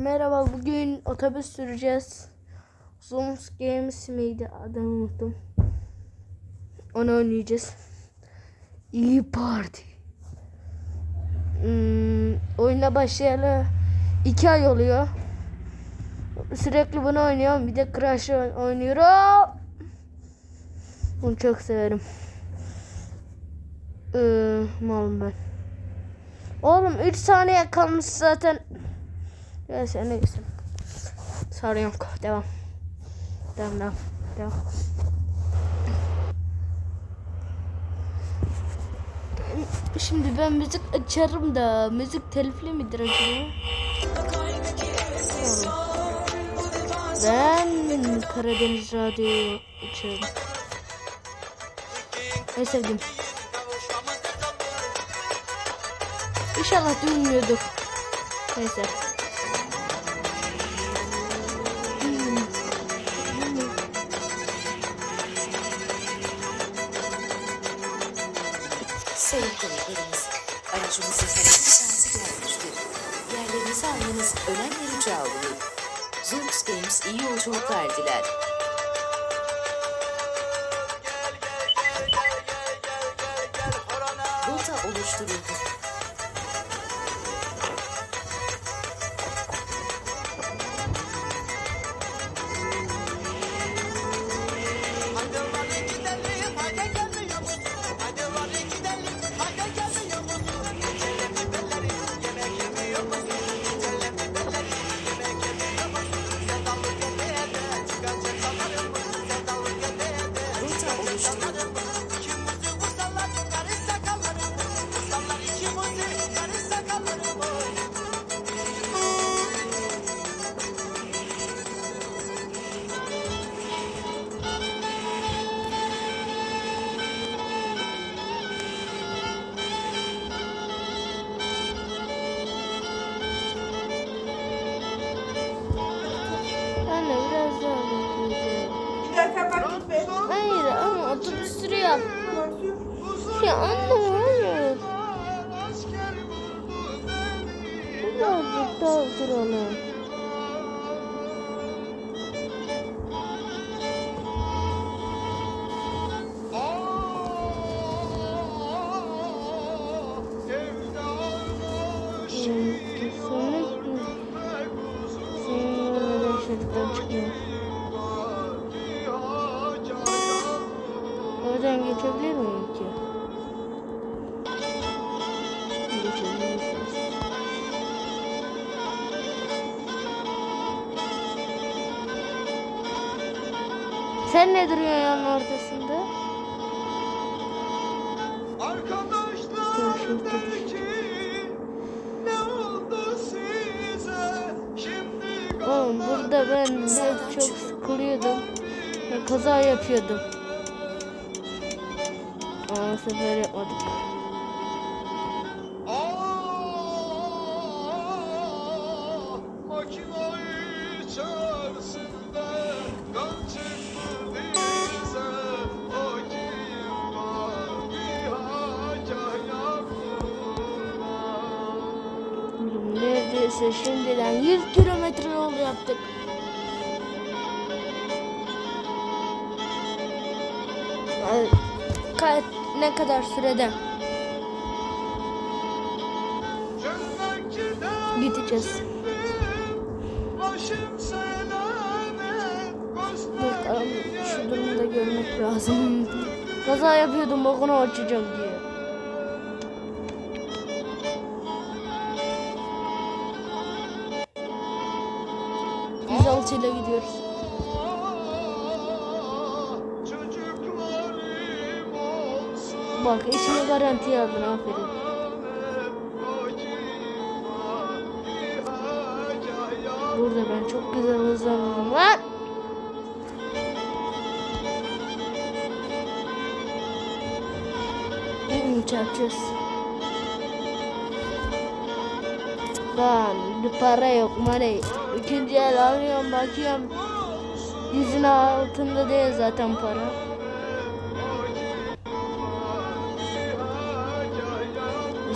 Merhaba bugün otobüs süreceğiz. Zooms Games miydi adını unuttum. Onu oynayacağız. İyi parti. Hmm, oyuna başlayalı iki ay oluyor. Sürekli bunu oynuyorum. Bir de Crash oyn- oynuyorum. Bunu çok severim. Ee, malum ben. Oğlum 3 saniye kalmış zaten. Neyse neyse. Sorun yok. Devam. Devam devam. Devam. Şimdi ben müzik açarım da müzik telifli midir acaba? Ben Karadeniz Radyo'yu açıyorum. En sevdiğim. İnşallah duymuyordur. Neyse. Games iyi yolculuklar diler. Rota oluşturuldu. Çıkıyor. Oradan geçebilir miyim ki? Sen ne duruyorsun ortasında? Kaza yapıyordum. Ama sefer yapmadık. Neredeyse şimdiden 100 kilometre yol yaptık. Ne kadar sürede gideceğiz? Bakalım şu durumu da görmek lazım. Kaza yapıyordum bokunu açacağım diye. Biz alçıyla gidiyoruz. Bak işini garantiye aldın aferin. Burada ben çok güzel hızlandım lan. Çarpacağız. Lan para yok money. İkinci el alıyorum bakıyorum. Yüzün altında değil zaten para.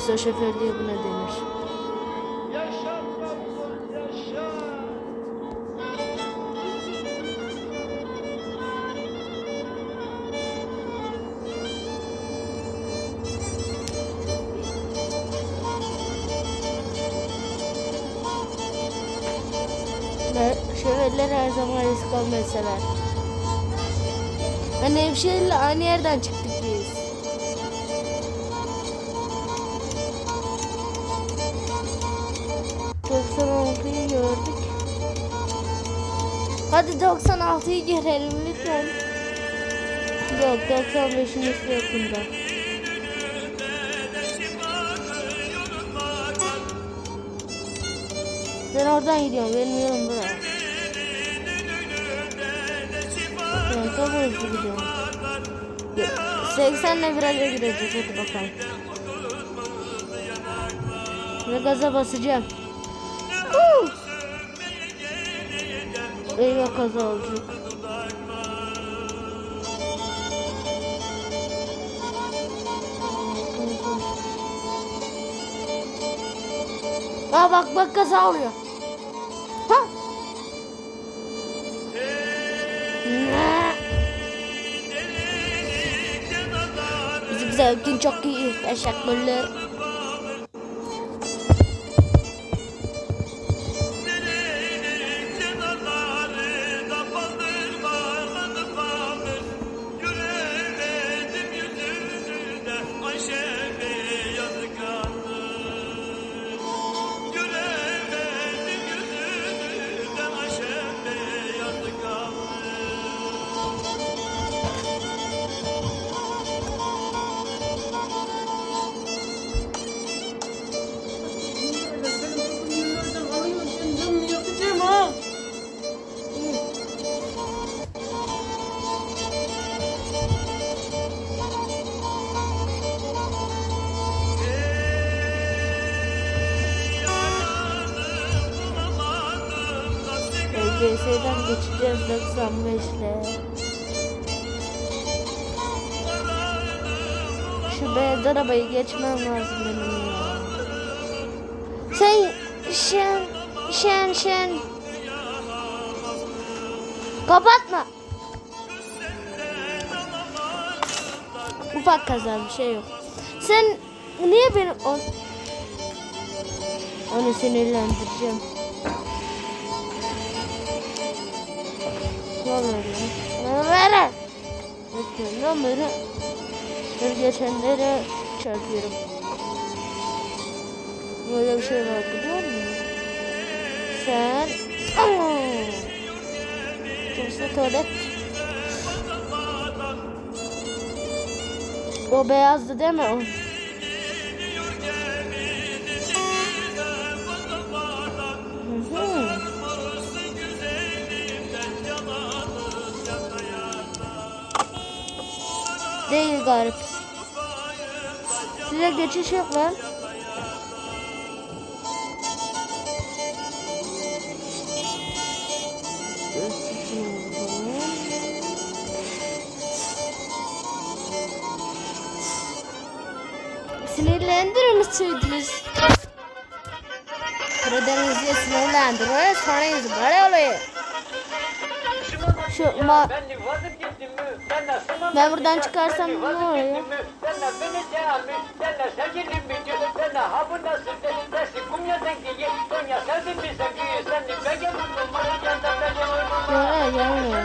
Usta şoförlüğü buna denir. Şoförler her zaman risk almayı sever. Ben Nevşehir'le aynı yerden çıktım. 96'yı görelim lütfen. Yok 95'in üstü yok bunda. Ben oradan gidiyorum. Benim yolum buraya. Ben çok hızlı gidiyorum. 80 ile viraja gireceğiz. Hadi bakalım. Ve gaza basacağım. Eyvah kaza olacak. Aa bak bak kaza oluyor. Ha? Ne? Bizim zevkin çok iyi. Teşekkürler. 95'le. Şu beyaz arabayı geçmem lazım benim ya. Sen şen şen şen. Kapatma. Ufak kaza bir şey yok. Sen niye beni on... Onu sinirlendireceğim. Ver. Bakıyorum böyle. Bir geçenlere çarpıyorum. Böyle bir şey var biliyor musun? Sen... Kimse tuvalet. O beyazdı değil mi? Garip. Size geçiş yok lan. Sinirlendirir misiniz? Karadeniz'e sinirlendiriyor. Sonra yüzü böyle oluyor. Şu ma Ben buradan çıkarsam ne oluyor? Yok gelmiyor.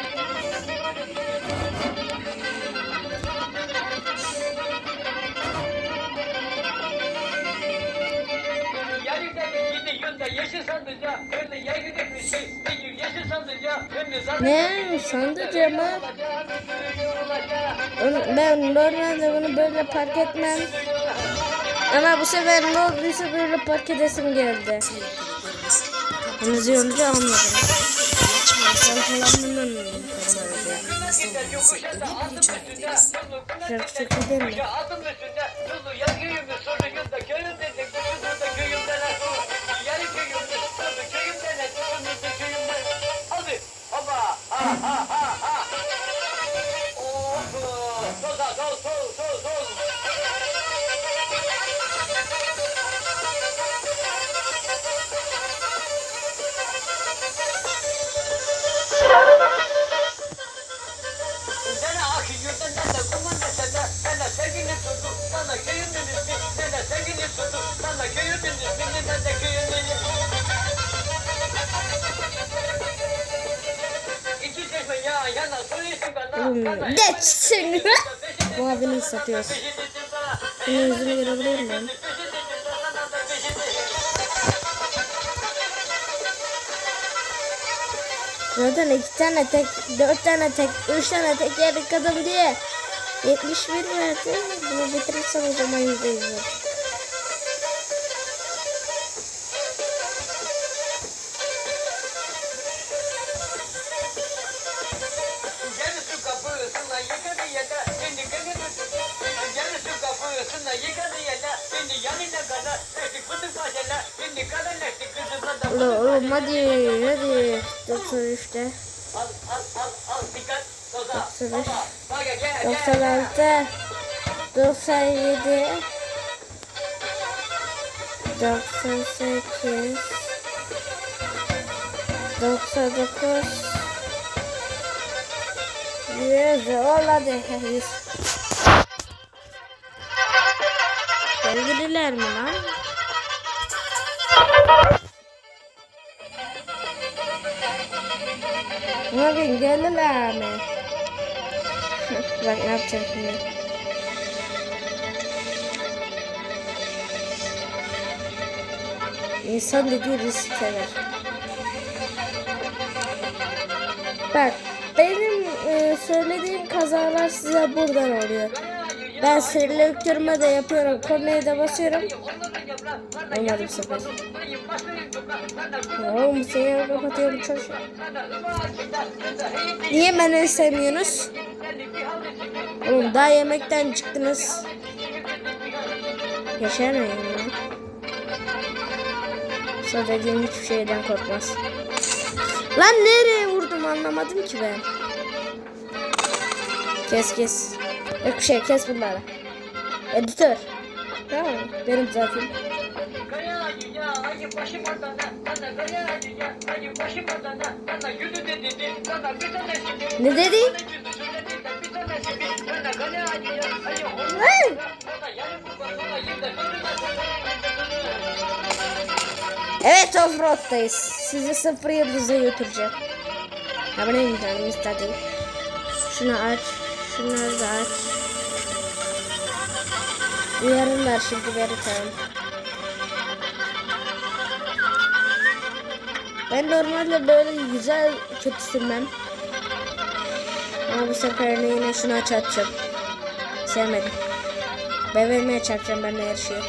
yeşil sandıca, bir şey, yeşil sandıca. Ne sandıca mı? Ben normalde bunu böyle park etmem. Ama bu sefer ne olduysa böyle park edesim geldi. Bunu yonca anladım. Ben falan ederiz. Şarkı değil mi? Satıyorsun. Bunun yüzünü görebilir miyim? Zaten iki tane tek, dört tane tek, üç tane tek yeri kadın diye 71 verdi. Bunu bitirirsem o zaman yüzde yüz 93'te. 93. 96. 97. 98. 99. 100. Olmadı. 100. Sevgililer mi lan? Bugün geldiler mi? Bak ne yapacağım şimdi. İnsan dediği risk sever. Bak benim e, söylediğim kazalar size buradan oluyor. Ben selektörüme de yapıyorum. Kornaya da basıyorum. Olmadı bu sefer. Oğlum seni kapatıyorum çalışıyor. Niye beni sevmiyorsunuz? Oğlum daha yemekten çıktınız. Yaşamayın lan. Söylediğim hiçbir şeyden korkmaz. Lan nereye vurdum anlamadım ki ben. Kes kes. Yok şey kes bunları. Editör. Tamam? Benim zaten. Ayı başım adana, bana kaya ya ayı başım adana, bana yüzü de dedi, bana bir tanesi bir. Ne dedi? Evet offroad'dayız. Sizi sıfır yıldıza götüreceğim. Aboneyim canım istedi. Şunu aç. Şunları da aç. Uyarırlar şimdi beni tamam. Ben normalde böyle güzel kötü sürmem. Ama bu sefer yine şunu aç açacağım. Sevmedim. BVM'ye çarpacağım benimle yarışıyor.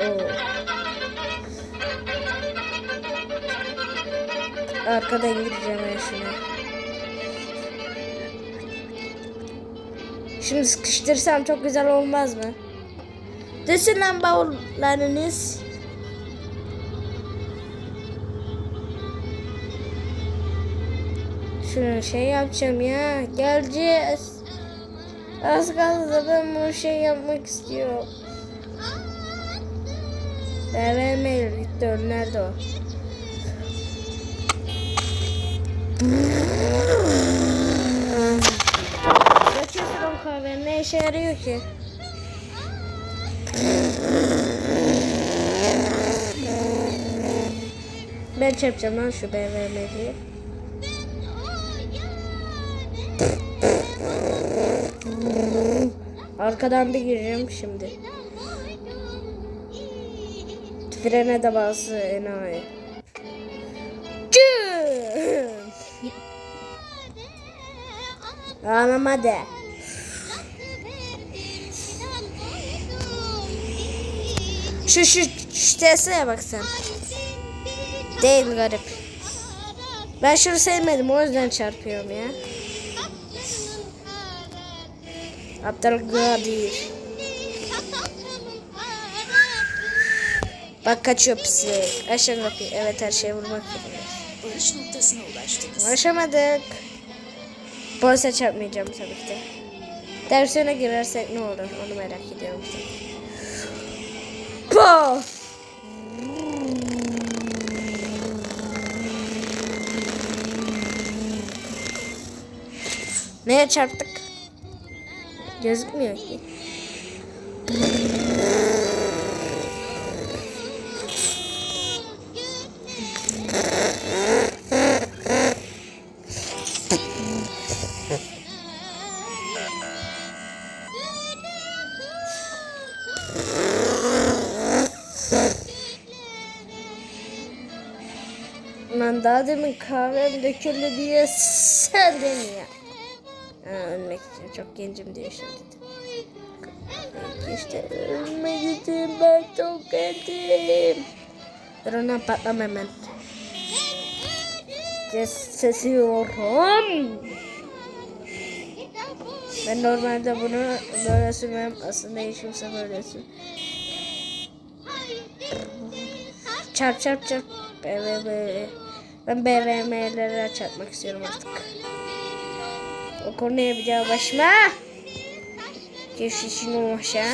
Oo. arkadan gireceğim ben şuna. Şimdi sıkıştırsam çok güzel olmaz mı? Düşün lan bavullarınız. Şunu şey yapacağım ya. Geleceğiz. Az kaldı da ben bunu şey yapmak istiyorum. Gitti o. Nerede o? Kaçıyorsun o kahve ne işe yarıyor ki? Ben çarpacağım lan şu BMW'yi. Arkadan bir gireceğim şimdi. Frene de bazı enayi. Ağlama de. Şu şu teseye bak sen. Değil garip. Ben şunu sevmedim o yüzden çarpıyorum ya. Abdülkadir. Bak kaçıyor pislik. Aşağı kapıyı. Evet her şeye vurmak zorundayız. Varış noktasına ulaştınız. Ulaşamadık. Polise çarpmayacağım tabii ki de. Dersine girersek ne olur onu merak ediyorum. Poh! Neye çarptık? Gözükmüyor ki. Lan daha demin kahvem döküldü diye sen de mi ya? Ha, ölmek için çok gencim diyor şimdi. İşte ölmek ben çok gencim. Dur ondan patlam hemen. Ses sesiyorum. Ben normalde bunu böyle sürmem. Aslında hiç kimse böyle sür. Çarp çarp çarp. Ben BMW'lere çarpmak istiyorum artık. O konuya bir daha başıma. Geçişin olmaşan.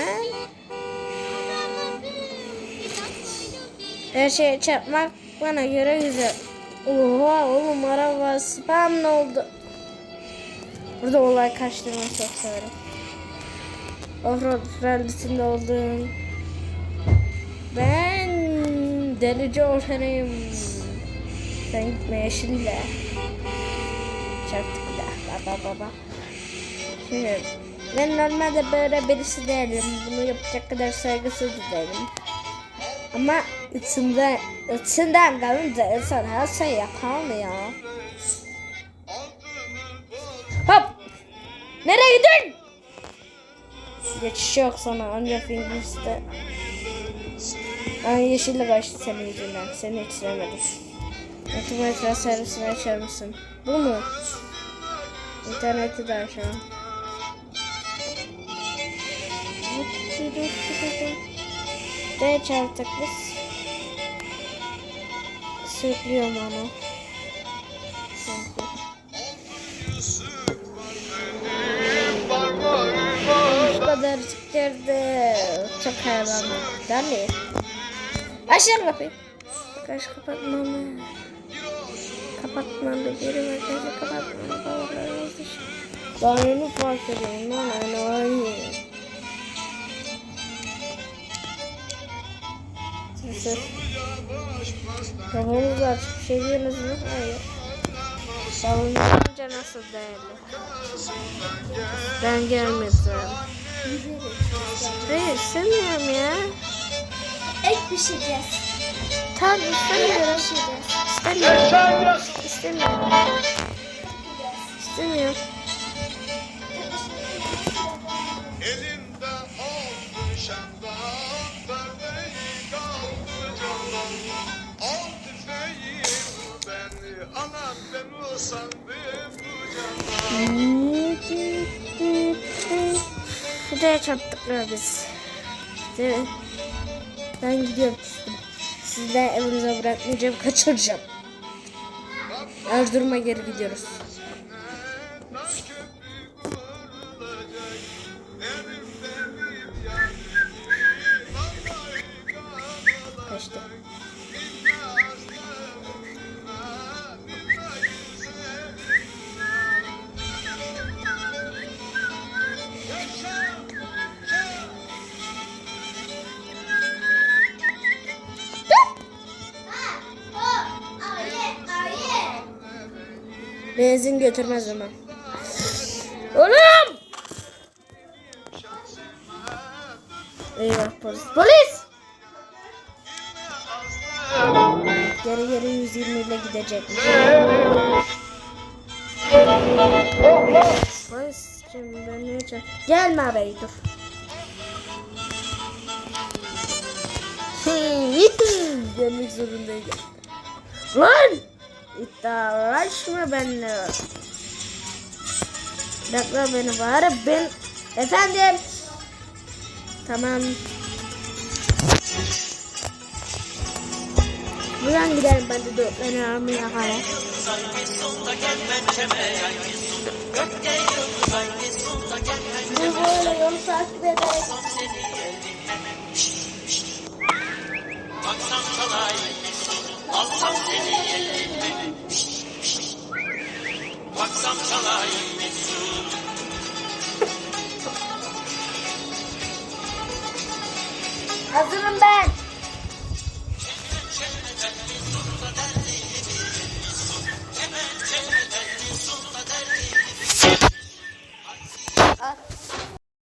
Her şeye çarpmak bana göre güzel. Oha oğlum araba spam ne oldu? Burada olay kaçtırmayı çok severim. Offroad rallisinde oldum. Ben delici ortanıyım. Sen gitme yeşille. Çarptık. Baba baba. Şimdi ben normalde böyle birisi değilim. Bunu yapacak kadar saygısız değilim. Ama içinde, içinden kalınca insan her şey yapamıyor. Hop! Nereye gidin? Geçiş yok sana ancak Fingis'te. Ay yeşille kaçtı senin yüzünden. Seni hiç sevmedim. Otometre servisini açar mısın? Bu mu? İnterneti de aşağı. Ne çarptık biz? Onu. Bu kadar çıkardı. Çok hayranım. Değil mi? Aşağı kapıyı. Kaç kapatmamı. Kapatmamı. Geri merkezi kapatmamı. Daha yeni fark ediyorum lan. Enayi. Sesi. Kafamız açık. Bir şey diyorsunuz mu? Hayır. Savununca nasıl değerli? Ben gelmedim. Hayır istemiyorum ya. Ek pişireceğiz. Tamam istemiyorum. İstemiyorum. İstemiyorum. İstemiyorum. Şuraya çarptıklar biz. Değil mi? Ben gidiyorum. Sizi de evinize bırakmayacağım, kaçıracağım. Erzurum'a geri gidiyoruz. Benzin götürmez ama. Oğlum! Eyvah polis. Polis! Geri geri 120 ile gidecekmiş. Polis şimdi ben ne yapacağım? Gelme abi dur. Gelmek zorundayım. Lan! İddialaşma benimle. Bekle beni bari ben... Efendim? Tamam. Buradan gidelim ben de dörtlerini almaya kadar. Bu böyle yolu takip ederek Hazırım ben.